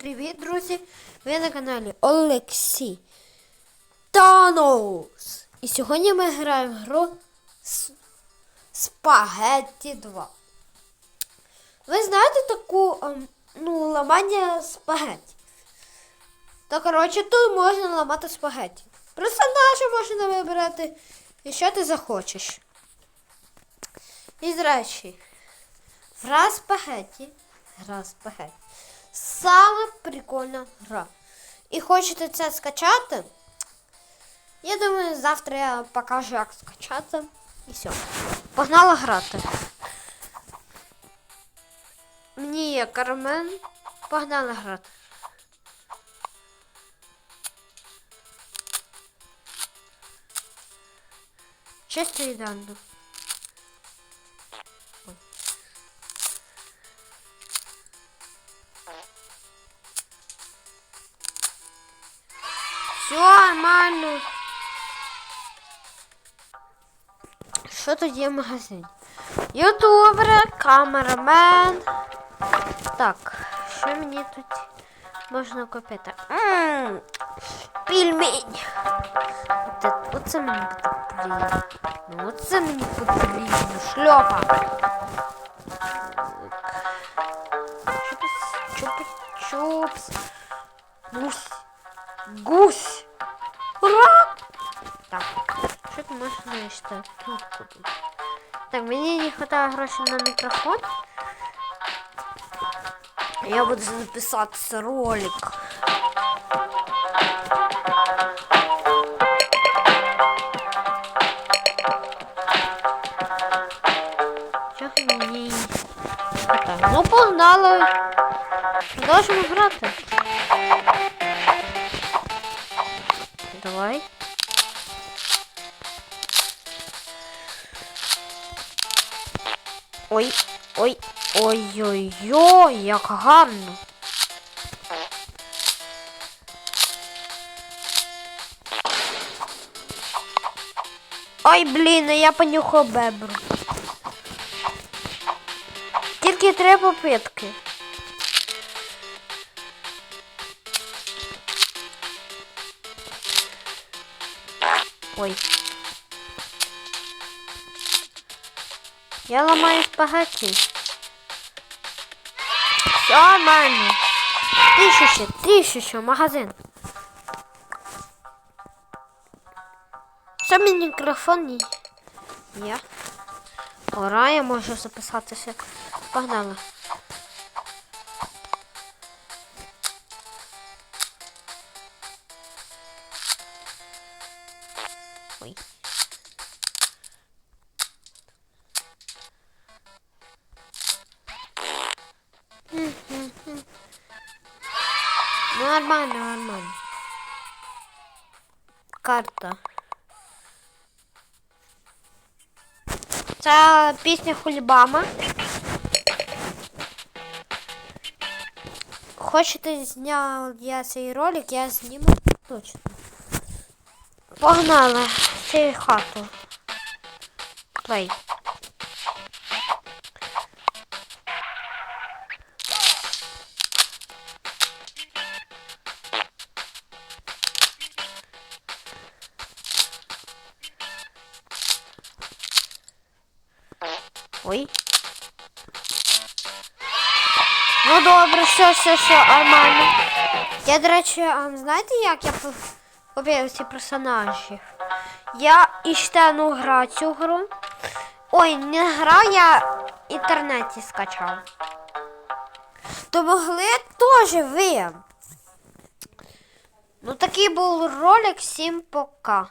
привіт, друзі! Ви на каналі Олексій Танос. І сьогодні ми граємо гру Спагетті 2. Ви знаєте таку ем, ну, ламання спагетті? Та коротше, тут можна ламати спагетті. Персонажа можна вибирати, і що ти захочеш. І з речі, гра спагетті. Гра спагетті. Саме прикольна гра. І хочете це скачати? Я думаю, завтра я покажу, як скачати. І все. Погнала грати. Мені є Кармен. Погнали грати. Чисто ідеально. Все нормально. Що тут є в магазині? Ютубер, камерамен. Так, що мені тут можна купити? Ммм, пельмень. Оце, мені потрібно. Ну, оце мені потрібно. Шльопа. Чупс, чупс, чупс. Гусь. Гусь. Ура! Так, що тут можна ще? Тут купити. Так, мені не вистачає грошей на мікрофон. Я буду записатися ролик. Чого мені не хватає? Ну, погнали. Продовжимо грати. Давай. Ой, ой, ой-ой-ой, як гарно. Ой, блін, а я понюхав бебру. Тільки три попитки. Ой. Я ламаю спагетти. Все нормально. Тисяча, тисяча, магазин. Що мій мікрофон? Я. Ура, я можу записатися. Погнали. Нормально, нормально. Карта. Це пісня Хулібама. Хочете зняв я цей ролик, я зніму точно. Погнали в цю хату. Плей. Ой. Ну добре, все, все, все, нормально. Я, до речі, а знаєте, як я по- купив ці персонажів? Я іштену грав цю гру. Ой, не грав, я в інтернеті скачав. То могли теж ви. Ну такий був ролик, всім пока.